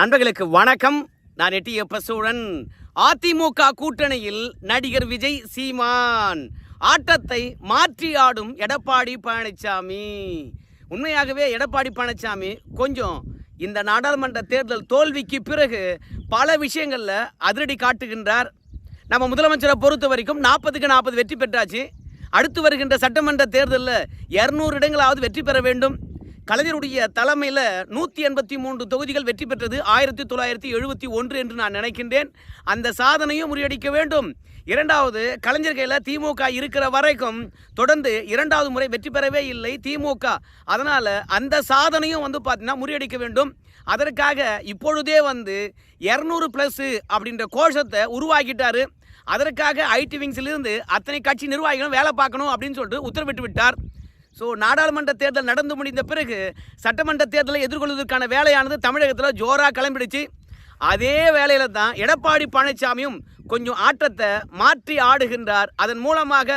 நண்பர்களுக்கு வணக்கம். நான் எட்டிய சூழன் அதிமுக கூட்டணியில் நடிகர் விஜய் சீமான். ஆட்டத்தை மாற்றி ஆடும் எடப்பாடி பழனிசாமி உண்மையாகவே எடப்பாடி பழனிசாமி கொஞ்சம் இந்த நாடாளுமன்ற தேர்தல் தோல்விக்கு பிறகு பல விஷயங்களில் அதிரடி காட்டுகின்றார். நம்ம முதலமைச்சரை பொறுத்த வரைக்கும் நாற்பதுக்கு நாற்பது வெற்றி பெற்றாச்சு. அடுத்து வருகின்ற சட்டமன்ற தேர்தலில் இரநூறு இடங்களாவது வெற்றி பெற வேண்டும். கலைஞருடைய தலைமையில் நூற்றி எண்பத்தி மூன்று தொகுதிகள் வெற்றி பெற்றது. ஆயிரத்தி தொள்ளாயிரத்தி எழுபத்தி ஒன்று என்று நான் நினைக்கின்றேன். அந்த சாதனையும் முறியடிக்க வேண்டும். இரண்டாவது கலைஞர் கையில் திமுக இருக்கிற வரைக்கும் தொடர்ந்து இரண்டாவது முறை வெற்றி பெறவே இல்லை திமுக. அதனால் அந்த சாதனையும் வந்து பார்த்தீங்கன்னா முறியடிக்க வேண்டும். அதற்காக இப்பொழுதே வந்து இரநூறு ப்ளஸ்ஸு அப்படின்ற கோஷத்தை உருவாக்கிட்டார். அதற்காக ஐடி விங்ஸிலிருந்து அத்தனை கட்சி நிர்வாகிகளும் வேலை பார்க்கணும் அப்படின்னு சொல்லிட்டு உத்தரவிட்டு விட்டார். ஸோ நாடாளுமன்ற தேர்தல் நடந்து முடிந்த பிறகு சட்டமன்ற தேர்தலை எதிர்கொள்வதற்கான வேலையானது தமிழகத்தில் ஜோராக கிளம்பிடுச்சு. அதே வேலையில் தான் எடப்பாடி பழனிசாமியும் கொஞ்சம் ஆற்றத்தை மாற்றி ஆடுகின்றார். அதன் மூலமாக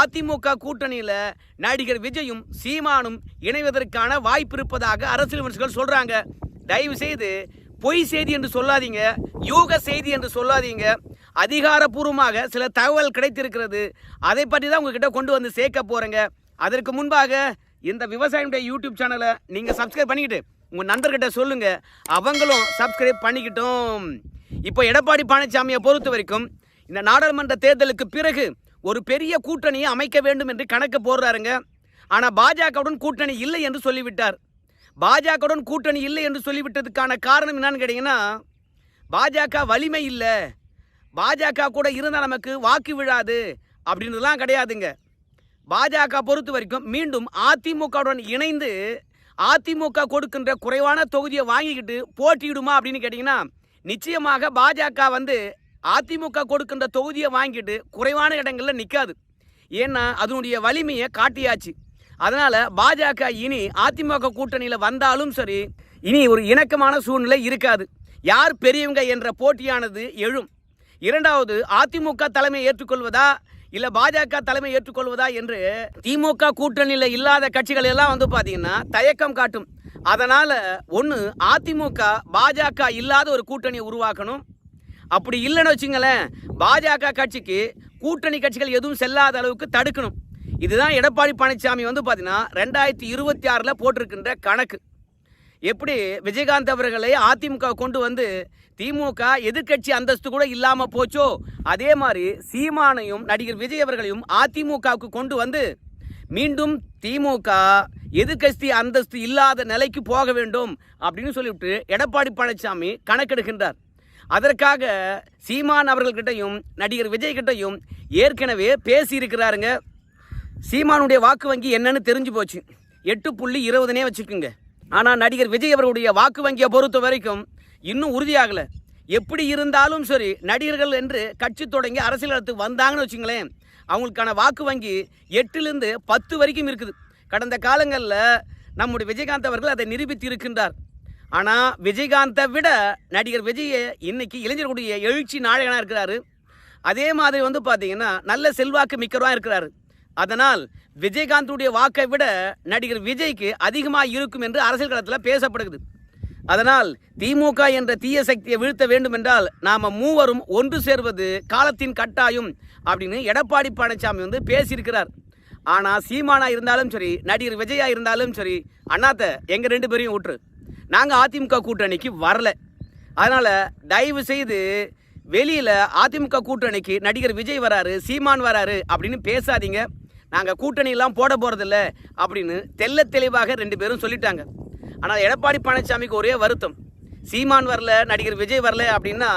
அதிமுக கூட்டணியில் நடிகர் விஜயும் சீமானும் இணைவதற்கான வாய்ப்பு இருப்பதாக அரசியல் விமர்சகர்கள் சொல்கிறாங்க தயவு செய்து பொய் செய்தி என்று சொல்லாதீங்க யூக செய்தி என்று சொல்லாதீங்க. அதிகாரப்பூர்வமாக சில தகவல் கிடைத்திருக்கிறது. அதை பற்றி தான் உங்ககிட்ட கொண்டு வந்து சேர்க்க போகிறேங்க அதற்கு முன்பாக இந்த விவசாயியுடைய யூடியூப் சேனலை நீங்கள் சப்ஸ்கிரைப் பண்ணிக்கிட்டு உங்கள் நண்பர்கிட்ட சொல்லுங்கள் அவங்களும் சப்ஸ்கிரைப் பண்ணிக்கிட்டோம். இப்போ எடப்பாடி பழனிசாமியை பொறுத்த வரைக்கும் இந்த நாடாளுமன்ற தேர்தலுக்கு பிறகு ஒரு பெரிய கூட்டணியை அமைக்க வேண்டும் என்று கணக்கு போடுறாருங்க. ஆனால் பாஜகவுடன் கூட்டணி இல்லை என்று சொல்லிவிட்டார். பாஜகவுடன் கூட்டணி இல்லை என்று சொல்லிவிட்டதுக்கான காரணம் என்னன்னு கேட்டிங்கன்னா பாஜக வலிமை இல்லை. பாஜக கூட இருந்தால் நமக்கு வாக்கு விழாது அப்படின்றதுலாம் கிடையாதுங்க. பாஜக பொறுத்த வரைக்கும் மீண்டும் அதிமுகவுடன் இணைந்து அதிமுக கொடுக்கின்ற குறைவான தொகுதியை வாங்கிக்கிட்டு போட்டியிடுமா அப்படின்னு கேட்டிங்கன்னா நிச்சயமாக பாஜக வந்து அதிமுக கொடுக்கின்ற தொகுதியை வாங்கிட்டு குறைவான இடங்களில் நிற்காது ஏன்னா அதனுடைய வலிமையை காட்டியாச்சு. அதனால் பாஜக இனி அதிமுக கூட்டணியில் வந்தாலும் சரி இனி ஒரு இணக்கமான சூழ்நிலை இருக்காது. யார் பெரியவங்க என்ற போட்டியானது எழும். இரண்டாவது அதிமுக தலைமை ஏற்றுக்கொள்வதா இல்ல பாஜக தலைமை ஏற்றுக்கொள்வதா என்று திமுக கூட்டணியில் இல்லாத கட்சிகள் எல்லாம் வந்து பாத்தீங்கன்னா தயக்கம் காட்டும். அதனால ஒன்று அதிமுக பாஜக இல்லாத ஒரு கூட்டணியை உருவாக்கணும். அப்படி இல்லைன்னு வச்சுங்களேன் பாஜக கட்சிக்கு கூட்டணி கட்சிகள் எதுவும் செல்லாத அளவுக்கு தடுக்கணும். இதுதான் எடப்பாடி பழனிசாமி வந்து பார்த்தீங்கன்னா ரெண்டாயிரத்தி இருபத்தி ஆறில் போட்டிருக்கின்ற கணக்கு. எப்படி விஜயகாந்த் அவர்களை அதிமுக கொண்டு வந்து திமுக எதிர்க்கட்சி அந்தஸ்து கூட இல்லாமல் போச்சோ? அதே மாதிரி சீமானையும் நடிகர் விஜய் அவர்களையும் அதிமுகவுக்கு கொண்டு வந்து மீண்டும் திமுக எதிர்க்கட்சி அந்தஸ்து இல்லாத நிலைக்கு போக வேண்டும் அப்படின்னு சொல்லிவிட்டு எடப்பாடி பழனிசாமி கணக்கெடுக்கின்றார் அதற்காக சீமான் அவர்கள்கிட்டையும் நடிகர் விஜய் கிட்டையும் ஏற்கனவே பேசியிருக்கிறாருங்க. சீமானுடைய வாக்கு வங்கி என்னன்னு தெரிஞ்சு போச்சு. எட்டு புள்ளி இருபதுனே வச்சுக்கோங்க. ஆனால் நடிகர் விஜய் அவர்களுடைய வாக்கு வங்கியை பொறுத்த வரைக்கும் இன்னும் உறுதியாகலை. எப்படி இருந்தாலும் சரி நடிகர்கள் என்று கட்சி தொடங்கி அரசியலுக்கு வந்தாங்கன்னு வச்சுங்களேன் அவங்களுக்கான வாக்கு வங்கி எட்டுலேருந்து பத்து வரைக்கும் இருக்குது. கடந்த காலங்களில் நம்முடைய விஜயகாந்த் அவர்கள் அதை நிரூபித்து இருக்கின்றார் ஆனால் விஜயகாந்தை விட நடிகர் விஜயை இன்னைக்கு இளைஞர்களுடைய எழுச்சி நாயகனாக இருக்கிறாரு. அதே மாதிரி வந்து பார்த்தீங்கன்னா நல்ல செல்வாக்கு மிக்கவராக இருக்கிறாரு. அதனால் விஜயகாந்துடைய வாக்கை விட நடிகர் விஜய்க்கு அதிகமாக இருக்கும் என்று அரசியல் களத்தில் பேசப்படுகிறது. அதனால் திமுக என்ற தீய சக்தியை வீழ்த்த வேண்டும் என்றால் மூவரும் ஒன்று சேர்வது காலத்தின் கட்டாயம் அப்படின்னு எடப்பாடி பழனிசாமி வந்து பேசியிருக்கிறார். ஆனால் சீமானா இருந்தாலும் சரி நடிகர் விஜயா இருந்தாலும் சரி அண்ணாத்த எங்கள் ரெண்டு பேரையும் விட்டுரு. நாங்கள் அதிமுக கூட்டணிக்கு வரல. அதனால் தயவு செய்து வெளியில் அதிமுக கூட்டணிக்கு நடிகர் விஜய் வராரு சீமான் வராரு அப்படின்னு பேசாதீங்க. நாங்கள் கூட்டணியெல்லாம் போட போகிறதில்ல அப்படின்னு தெல்ல தெளிவாக ரெண்டு பேரும் சொல்லிட்டாங்க. ஆனால் எடப்பாடி பழனிசாமிக்கு ஒரே வருத்தம். சீமான் வரல நடிகர் விஜய் வரல அப்படின்னா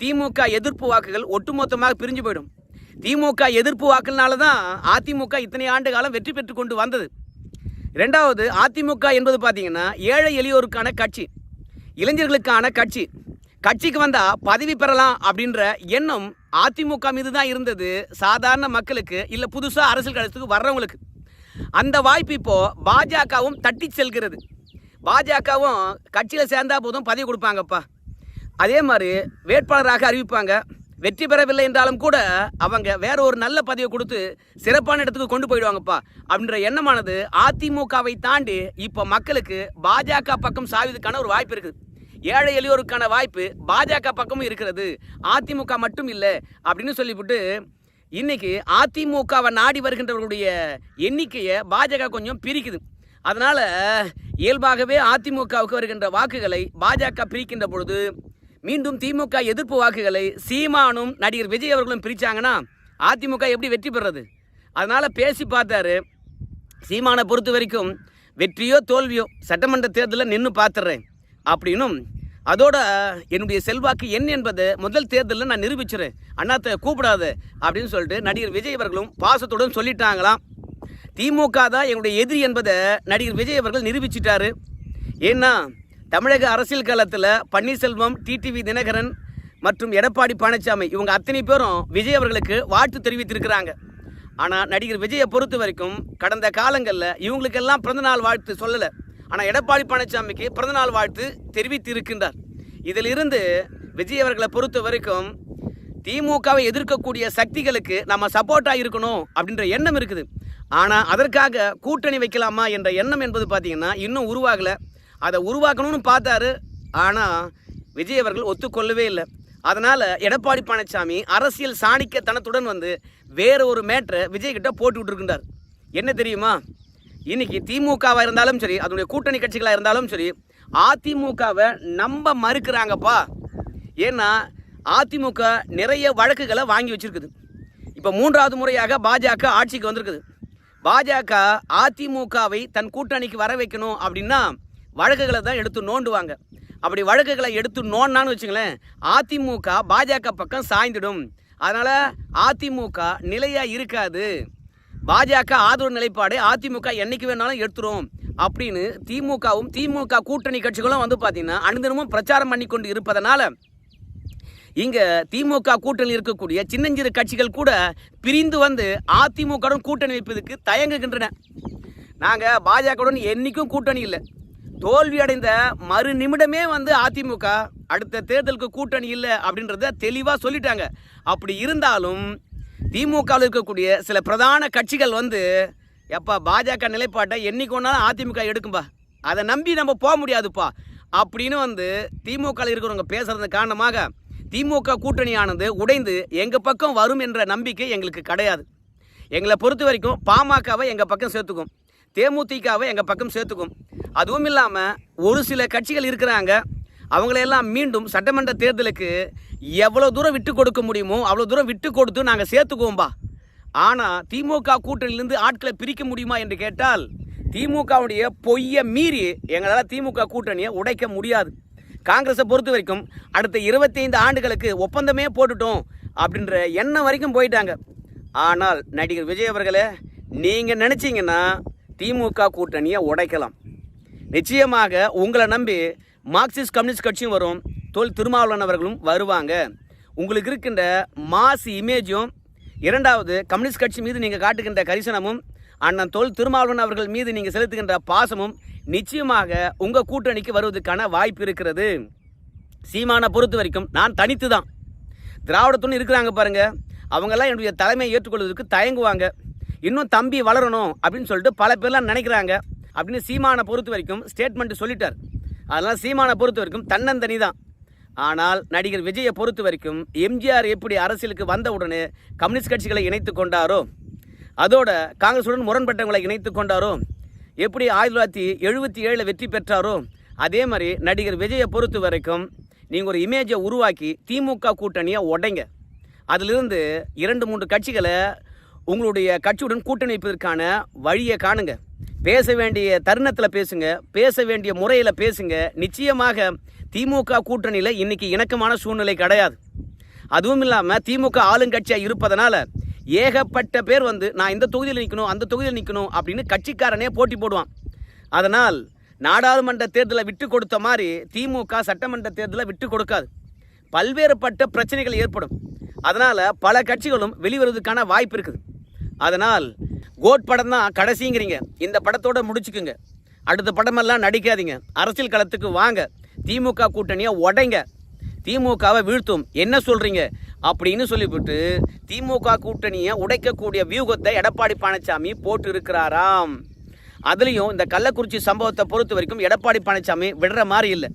திமுக எதிர்ப்பு வாக்குகள் ஒட்டுமொத்தமாக பிரிஞ்சு போயிடும். திமுக எதிர்ப்பு வாக்குனால தான் அதிமுக இத்தனை ஆண்டு காலம் வெற்றி பெற்று கொண்டு வந்தது. ரெண்டாவது அதிமுக என்பது பார்த்தீங்கன்னா ஏழை எளியோருக்கான கட்சி. இளைஞர்களுக்கான கட்சி. கட்சிக்கு வந்தால் பதவி பெறலாம் அப்படின்ற எண்ணம் அதிமுக மீது தான் இருந்தது சாதாரண மக்களுக்கு இல்லை புதுசாக அரசியல் கழகத்துக்கு வர்றவங்களுக்கு. அந்த வாய்ப்பு இப்போது பாஜகவும் தட்டி செல்கிறது. பாஜகவும் கட்சியில் சேர்ந்தா போதும் பதவி கொடுப்பாங்கப்பா. அதே மாதிரி வேட்பாளராக அறிவிப்பாங்க. வெற்றி பெறவில்லை என்றாலும் கூட அவங்க வேற ஒரு நல்ல பதவியை கொடுத்து சிறப்பான இடத்துக்கு கொண்டு போயிடுவாங்கப்பா. அப்படின்ற எண்ணமானது அதிமுகவை தாண்டி இப்போ மக்களுக்கு பாஜக பக்கம் சாவிதுக்கான ஒரு வாய்ப்பு இருக்குது. ஏழை எளியோருக்கான வாய்ப்பு பாஜக பக்கமும் இருக்கிறது. அதிமுக மட்டும் இல்லை அப்படின்னு சொல்லிவிட்டு இன்னைக்கு அதிமுகவை நாடி வருகின்றவர்களுடைய எண்ணிக்கையை பாஜக கொஞ்சம் பிரிக்குது. அதனால் இயல்பாகவே அதிமுகவுக்கு வருகின்ற வாக்குகளை பாஜக பிரிக்கின்ற பொழுது மீண்டும் திமுக எதிர்ப்பு வாக்குகளை சீமானும் நடிகர் விஜய் அவர்களும் பிரிச்சாங்கன்னா அதிமுக எப்படி வெற்றி பெறுறது? அதனால் பேசி பார்த்தாரு. சீமானை பொறுத்த வரைக்கும் வெற்றியோ தோல்வியோ சட்டமன்ற தேர்தலில் நின்று பார்த்துறேன். அப்படின்னும். அதோட என்னுடைய செல்வாக்கு என்ன என்பதை முதல் தேர்தலில் நான் நிரூபிச்சிடுறேன் அண்ணாத்த கூப்பிடாது அப்படின்னு சொல்லிட்டு நடிகர் விஜய் அவர்களும் பாசத்துடன் சொல்லிட்டாங்களாம். திமுக தான் என்னுடைய எதிரி என்பதை நடிகர் விஜய் அவர்கள் நிரூபிச்சிட்டாரு. ஏன்னா தமிழக அரசியல் காலத்தில் பன்னீர்செல்வம் டிடிவி தினகரன் மற்றும் எடப்பாடி பழனிசாமி இவங்க அத்தனை பேரும் விஜய் அவர்களுக்கு வாழ்த்து தெரிவித்திருக்கிறாங்க. ஆனால் நடிகர் விஜயை பொறுத்த வரைக்கும் கடந்த காலங்களில் இவங்களுக்கெல்லாம் பிறந்தநாள் வாழ்த்து சொல்லலை. ஆனால் எடப்பாடி பழனிசாமிக்கு பிறந்தநாள் வாழ்த்து தெரிவித்து இருக்கின்றார் இதிலிருந்து விஜய் அவர்களை பொறுத்த வரைக்கும் திமுகவை எதிர்க்கக்கூடிய சக்திகளுக்கு நம்ம சப்போர்ட்டாக இருக்கணும் அப்படின்ற எண்ணம் இருக்குது. ஆனால் அதற்காக கூட்டணி வைக்கலாமா என்ற எண்ணம் என்பது பார்த்தீங்கன்னா இன்னும் உருவாகலை. அதை உருவாக்கணும்னு பார்த்தாரு. ஆனால் விஜய் அவர்கள் ஒத்துக்கொள்ளவே இல்லை. அதனால் எடப்பாடி பழனிசாமி அரசியல் சாணிக்கத்தனத்துடன் வந்து வேற ஒரு மேட்டரை விஜய் கிட்ட போட்டு இருக்கின்றார் என்ன தெரியுமா? இன்னைக்கு திமுகவாக இருந்தாலும் சரி அதனுடைய கூட்டணி கட்சிகளாக இருந்தாலும் சரி அதிமுகவை நம்ப மறுக்கிறாங்கப்பா. ஏன்னா அதிமுக நிறைய வழக்குகளை வாங்கி வச்சிருக்குது. இப்போ மூன்றாவது முறையாக பாஜக ஆட்சிக்கு வந்திருக்குது. பாஜக அதிமுகவை தன் கூட்டணிக்கு வர வைக்கணும் அப்படின்னா வழக்குகளை தான் எடுத்து நோண்டுவாங்க. அப்படி வழக்குகளை எடுத்து நோண்டான்னு வச்சுங்களேன் அதிமுக பாஜக பக்கம் சாய்ந்துடும். அதனால் அதிமுக நிலையாக இருக்காது. பாஜக ஆதரவு நிலைப்பாடு அதிமுக என்னைக்கு வேணாலும் எடுத்துரும் அப்படின்னு திமுகவும் திமுக கூட்டணி கட்சிகளும் வந்து பார்த்தீங்கன்னா அனுதினமும் பிரச்சாரம் பண்ணி கொண்டு இருப்பதனால இங்க திமுக கூட்டணியில் இருக்கக்கூடிய சின்னஞ்சிறு கட்சிகள் கூட பிரிந்து வந்து அதிமுகவுடன் கூட்டணி வைப்பதற்கு தயங்குகின்றன. நாங்க பாஜகவுடன் என்னைக்கும் கூட்டணி இல்லை. தோல்வி அடைந்த மறு நிமிடமே வந்து அதிமுக அடுத்த தேர்தலுக்கு கூட்டணி இல்லை அப்படின்றத தெளிவாக சொல்லிட்டாங்க. அப்படி இருந்தாலும் திமுகவில் இருக்கக்கூடிய சில பிரதான கட்சிகள் வந்து எப்பா பாஜக நிலைப்பாட்டை என்றைக்கொன்னாலும் அதிமுக எடுக்கும்பா. அதை நம்பி நம்ம போக முடியாதுப்பா. அப்படின்னு வந்து திமுகவில் இருக்கிறவங்க பேசுறது காரணமாக திமுக கூட்டணியானது உடைந்து எங்கள் பக்கம் வரும் என்ற நம்பிக்கை எங்களுக்கு கிடையாது. எங்களை பொறுத்த வரைக்கும் பாமகவை எங்கள் பக்கம் சேர்த்துக்கும் தேமுதிகவை எங்கள் பக்கம் சேர்த்துக்கும். அதுவும் இல்லாமல் ஒரு சில கட்சிகள் இருக்கிறாங்க அவங்களையெல்லாம் மீண்டும் சட்டமன்ற தேர்தலுக்கு எவ்வளோ தூரம் விட்டு கொடுக்க முடியுமோ அவ்வளோ தூரம் விட்டு கொடுத்து நாங்கள் சேர்த்துக்குவோம்பா. ஆனால் திமுக கூட்டணியிலிருந்து ஆட்களை பிரிக்க முடியுமா என்று கேட்டால் திமுகவுடைய பொய்யை மீறி எங்களால் திமுக கூட்டணியை உடைக்க முடியாது. காங்கிரஸை பொறுத்த வரைக்கும் அடுத்த இருபத்தைந்து ஆண்டுகளுக்கு ஒப்பந்தமே போட்டுட்டோம் அப்படின்ற எண்ணம் வரைக்கும் போயிட்டாங்க. ஆனால் நடிகர் விஜய் அவர்களே நீங்கள் நினச்சிங்கன்னா திமுக கூட்டணியை உடைக்கலாம். நிச்சயமாக உங்களை நம்பி மார்க்சிஸ்ட் கம்யூனிஸ்ட் கட்சியும் வரும். தொல் திருமாவளவன் அவர்களும் வருவாங்க. உங்களுக்கு இருக்கின்ற மாஸ் இமேஜும் இரண்டாவது கம்யூனிஸ்ட் கட்சி மீது நீங்கள் காட்டுகின்ற கரிசனமும் அண்ணன் தொல் திருமாவளவன் அவர்கள் மீது நீங்கள் செலுத்துகின்ற பாசமும் நிச்சயமாக உங்கள் கூட்டணிக்கு வருவதற்கான வாய்ப்பு இருக்கிறது. சீமானை பொறுத்த வரைக்கும் நான் தனித்து தான் திராவிடத்துன்னு இருக்கிறாங்க பாருங்கள் அவங்கெல்லாம் என்னுடைய தலைமையை ஏற்றுக்கொள்வதற்கு தயங்குவாங்க. இன்னும் தம்பி வளரணும் அப்படின்னு சொல்லிட்டு பல பேர்லாம் நினைக்கிறாங்க. அப்படின்னு சீமானை பொறுத்த வரைக்கும் ஸ்டேட்மெண்ட் சொல்லிட்டார். அதனால் சீமானை பொறுத்த வரைக்கும் தன்னந்தனி தான். ஆனால் நடிகர் விஜயை பொறுத்த வரைக்கும் எம்ஜிஆர் எப்படி அரசியலுக்கு வந்த உடனே கம்யூனிஸ்ட் கட்சிகளை இணைத்து கொண்டாரோ அதோட காங்கிரஸுடன் முரண்பட்டவங்களை இணைத்து கொண்டாரோ எப்படி ஆயிரத்தி தொள்ளாயிரத்தி எழுபத்தி ஏழில் வெற்றி பெற்றாரோ அதே மாதிரி நடிகர் விஜயை பொறுத்த வரைக்கும் நீங்கள் ஒரு இமேஜை உருவாக்கி திமுக கூட்டணியை உடைங்க. அதிலிருந்து இரண்டு மூன்று கட்சிகளை உங்களுடைய கட்சியுடன் கூட்டணி வைப்பதற்கான வழியை காணுங்கள் பேச வேண்டிய தருணத்தில் பேசுங்க பேச வேண்டிய முறையில் பேசுங்க. நிச்சயமாக திமுக கூட்டணியில் இன்னைக்கு இணக்கமான சூழ்நிலை கிடையாது. அதுவும் இல்லாமல் திமுக ஆளுங்கட்சியாக இருப்பதனால ஏகப்பட்ட பேர் வந்து நான் இந்த தொகுதியில் நிற்கணும் அந்த தொகுதியில் நிற்கணும் அப்படின்னு கட்சிக்காரனே போட்டி போடுவான். அதனால் நாடாளுமன்ற தேர்தலை விட்டு கொடுத்த மாதிரி திமுக சட்டமன்ற தேர்தலை விட்டு கொடுக்காது. பல்வேறுபட்ட பிரச்சனைகள் ஏற்படும். அதனால் பல கட்சிகளும் வெளிவருவதற்கான வாய்ப்பு இருக்குது. அதனால் கோட் படம் தான் கடைசிங்கிறீங்க. இந்த படத்தோட முடிச்சுக்குங்க. அடுத்த படமெல்லாம் நடிக்காதீங்க. அரசியல் களத்துக்கு வாங்க. திமுக கூட்டணியை உடைங்க. திமுகவை வீழ்த்தும். என்ன சொல்கிறீங்க அப்படின்னு சொல்லிவிட்டு திமுக கூட்டணியை உடைக்கக்கூடிய வியூகத்தை எடப்பாடி பழனிசாமி போட்டு இருக்கிறாராம் அதுலேயும் இந்த கள்ளக்குறிச்சி சம்பவத்தை பொறுத்த வரைக்கும் எடப்பாடி பழனிசாமி விடுற மாதிரி இல்லை.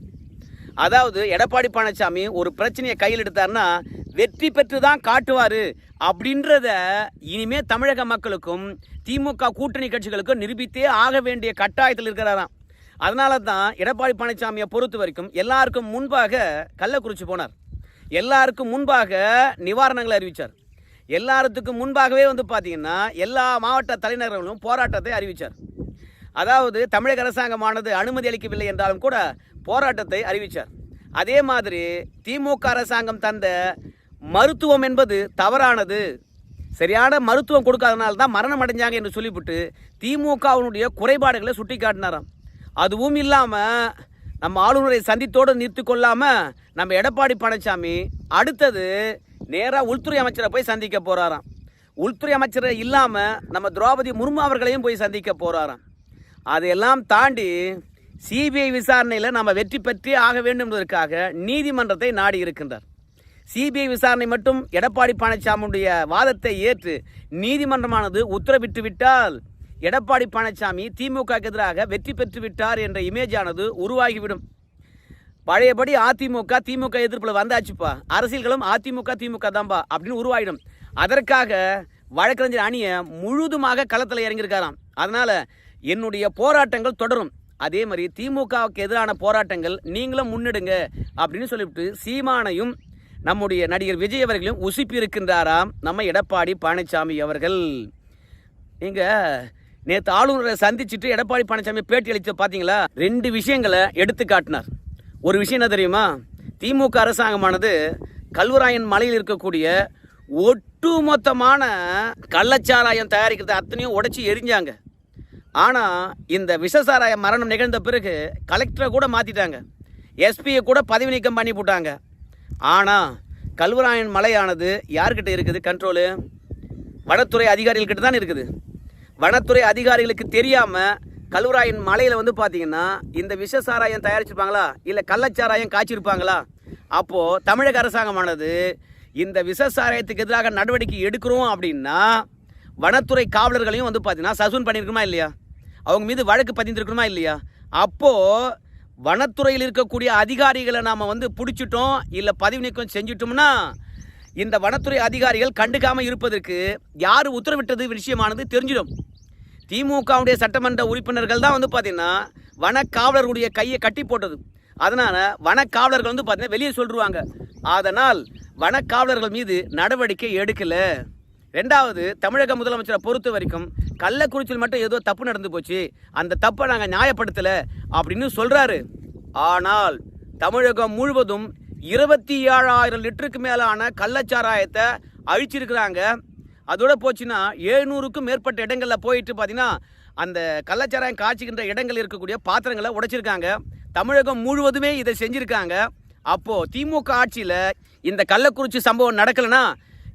அதாவது எடப்பாடி பழனிசாமி ஒரு பிரச்சனையை கையில் எடுத்தார்னா வெற்றி பெற்று தான் காட்டுவார். அப்படின்றத இனிமே தமிழக மக்களுக்கும் திமுக கூட்டணி கட்சிகளுக்கும் நிரூபித்தே ஆக வேண்டிய கட்டாயத்தில் இருக்கிறாராம். அதனால தான் எடப்பாடி பழனிசாமியை பொறுத்த வரைக்கும் எல்லாருக்கும் முன்பாக கள்ளக்குறிச்சி போனார். எல்லாருக்கும் முன்பாக நிவாரணங்களை அறிவித்தார் எல்லாத்துக்கும் முன்பாகவே வந்து பார்த்தீங்கன்னா எல்லா மாவட்ட தலைநகர்களும் போராட்டத்தை அறிவித்தார் அதாவது தமிழக அரசாங்கமானது அனுமதி அளிக்கவில்லை என்றாலும் கூட போராட்டத்தை அறிவித்தார் அதே மாதிரி திமுக அரசாங்கம் தந்த மருத்துவம் என்பது தவறானது. சரியான மருத்துவம் கொடுக்காதனால தான் மரணம் அடைஞ்சாங்க என்று சொல்லிவிட்டு திமுகவினுடைய குறைபாடுகளை சுட்டி காட்டினாராம் அதுவும் இல்லாமல் நம்ம ஆளுநரை சந்தித்தோடு நிறுத்தி கொள்ளாமல் நம்ம எடப்பாடி பழனிசாமி அடுத்தது நேராக உள்துறை அமைச்சரை போய் சந்திக்க போகிறாராம் உள்துறை அமைச்சர் இல்லாமல் நம்ம திரௌபதி முர்மு அவர்களையும் போய் சந்திக்க போகிறாராம் அதையெல்லாம் தாண்டி சிபிஐ விசாரணையில் நம்ம வெற்றி பெற்றே ஆக வேண்டும் என்பதற்காக நீதிமன்றத்தை நாடி இருக்கின்றார். சிபிஐ விசாரணை மட்டும் எடப்பாடி பழனிசாமியுடைய வாதத்தை ஏற்று நீதிமன்றமானது உத்தரவிட்டு விட்டால் எடப்பாடி பழனிசாமி திமுக எதிராக வெற்றி பெற்று விட்டார் என்ற இமேஜானது உருவாகிவிடும். பழையபடி அதிமுக திமுக எதிர்ப்பில் வந்தாச்சுப்பா. அரசியல்களும் அதிமுக திமுக தான்பா அப்படின்னு உருவாயிடும். அதற்காக வழக்கறிஞர் அணியை முழுதுமாக களத்தில் இறங்கியிருக்காராம். அதனால் என்னுடைய போராட்டங்கள் தொடரும். அதே மாதிரி திமுகவுக்கு எதிரான போராட்டங்கள் நீங்களும் முன்னெடுங்க அப்படின்னு சொல்லிவிட்டு சீமானையும் நம்முடைய நடிகர் விஜய் அவர்களையும் உசுப்பியிருக்கின்றாராம். நம்ம எடப்பாடி பழனிசாமி அவர்கள். நீங்கள் நேற்று ஆளுநரை சந்திச்சுட்டு எடப்பாடி பழனிசாமி பேட்டி அளித்து பார்த்தீங்களா ரெண்டு விஷயங்களை எடுத்து காட்டினார். ஒரு விஷயம் என்ன தெரியுமா? திமுக அரசாங்கமானது கல்வராயன் மலையில் இருக்கக்கூடிய ஒட்டுமொத்தமான கள்ளச்சாராயம் தயாரிக்கிறத அத்தனையும் உடச்சி எரிஞ்சாங்க. ஆனால் இந்த விஷசாராய மரணம் நிகழ்ந்த பிறகு கலெக்டரை கூட மாற்றிட்டாங்க எஸ்பியை கூட பதவி நீக்கம் பண்ணி போட்டாங்க. ஆனால் கல்வராயன் மலையானது யார்கிட்ட இருக்குது? கண்ட்ரோலு வனத்துறை அதிகாரிகள்கிட்ட தான் இருக்குது. வனத்துறை அதிகாரிகளுக்கு தெரியாமல் கல்வராயன் மலையில் வந்து பார்த்தீங்கன்னா இந்த விஷ சாராயம் தயாரிச்சிருப்பாங்களா? இல்லை கள்ளச்சாராயம் காய்ச்சிருப்பாங்களா? அப்போது தமிழக அரசாங்கமானது இந்த விஷ சாராயத்துக்கு எதிராக நடவடிக்கை எடுக்கிறோம் அப்படின்னா வனத்துறை காவலர்களையும் வந்து பார்த்தீங்கன்னா சசூன் பண்ணியிருக்குமா இல்லையா? அவங்க மீது வழக்கு பதிந்திருக்கணுமா இல்லையா? அப்போது வனத்துறையில் இருக்கக்கூடிய அதிகாரிகளை நாம் வந்து பிடிச்சிட்டோம் இல்லை பதவி நீக்கம் செஞ்சிட்டோம்னா இந்த வனத்துறை அதிகாரிகள் கண்டுக்காமல் இருப்பதற்கு யார் உத்தரவிட்டது விஷயமானது தெரிஞ்சிடும். திமுகவுடைய சட்டமன்ற உறுப்பினர்கள் தான் வந்து பார்த்தீங்கன்னா வனக்காவலர்களுடைய கையை கட்டி போட்டது. அதனால் வனக்காவலர்கள் வந்து பார்த்தீங்கன்னா வெளியே சொல்லிடுவாங்க அதனால் வனக்காவலர்கள் மீது நடவடிக்கை எடுக்கலை. ரெண்டாவது தமிழக முதலமைச்சரை பொறுத்த வரைக்கும் கள்ளக்குறிச்சியில் மட்டும் ஏதோ தப்பு நடந்து போச்சு. அந்த தப்பை நாங்கள் நியாயப்படுத்தலை அப்படின்னு சொல்கிறாரு ஆனால் தமிழகம் முழுவதும் இருபத்தி ஏழாயிரம் லிட்டருக்கு மேலான கள்ளச்சாராயத்தை அழிச்சிருக்கிறாங்க. அதோட போச்சுன்னா எழுநூறுக்கும் மேற்பட்ட இடங்களில் போயிட்டு பார்த்தீங்கன்னா அந்த கள்ளச்சாராயம் காய்ச்சிக்கின்ற இடங்கள் இருக்கக்கூடிய பாத்திரங்களை உடைச்சிருக்காங்க. தமிழகம் முழுவதுமே இதை செஞ்சுருக்காங்க. அப்போது திமுக ஆட்சியில் இந்த கள்ளக்குறிச்சி சம்பவம் நடக்கலைன்னா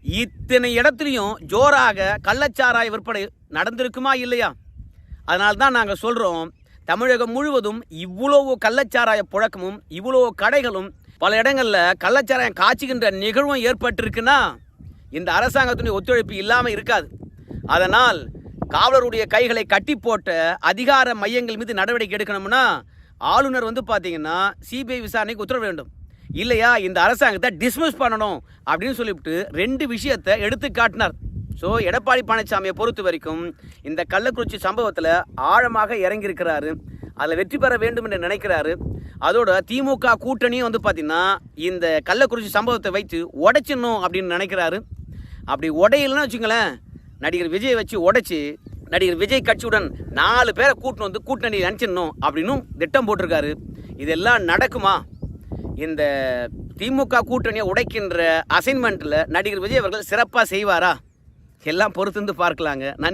இத்தனை இடத்துலையும் ஜோராக கள்ளச்சாராய விற்பனை நடந்திருக்குமா இல்லையா? அதனால தான் நாங்கள் சொல்கிறோம் தமிழகம் முழுவதும் இவ்வளவு கள்ளச்சாராய புழக்கமும் இவ்வளோ கடைகளும் பல இடங்களில் கள்ளச்சாராயம் காய்ச்சுகின்ற நிகழ்வும் ஏற்பட்டிருக்குன்னா இந்த அரசாங்கத்துடைய ஒத்துழைப்பு இல்லாமல் இருக்காது. அதனால் காவலருடைய கைகளை கட்டி போட்ட அதிகார மையங்கள் மீது நடவடிக்கை எடுக்கணும்னா ஆளுநர் வந்து பார்த்தீங்கன்னா சிபிஐ விசாரணைக்கு உத்தரவிட வேண்டும். இல்லையா இந்த அரசாங்கத்தை டிஸ்மிஸ் பண்ணணும் அப்படின்னு சொல்லிவிட்டு ரெண்டு விஷயத்தை எடுத்து காட்டினார். ஸோ எடப்பாடி பழனிசாமியை பொறுத்த வரைக்கும் இந்த கள்ளக்குறிச்சி சம்பவத்தில் ஆழமாக இறங்கியிருக்கிறாரு. அதில் வெற்றி பெற வேண்டும் என்று நினைக்கிறாரு. அதோட திமுக கூட்டணியும் வந்து பார்த்திங்கன்னா இந்த கள்ளக்குறிச்சி சம்பவத்தை வைத்து உடைச்சிடணும் அப்படின்னு நினைக்கிறாரு. அப்படி உடையலன்னு வச்சுங்களேன் நடிகர் விஜயை வச்சு உடைச்சி நடிகர் விஜய் கட்சியுடன் நாலு பேரை கூட்டணும் வந்து கூட்டணி நினச்சிடணும் அப்படின்னும் திட்டம் போட்டிருக்காரு. இதெல்லாம் நடக்குமா? இந்த திமுக கூட்டணியை உடைக்கின்ற அசைன்மெண்ட்டில் நடிகர் விஜய் அவர்கள் சிறப்பாக செய்வாரா? எல்லாம் பொறுத்திருந்து பார்க்கலாங்க. நன்றி.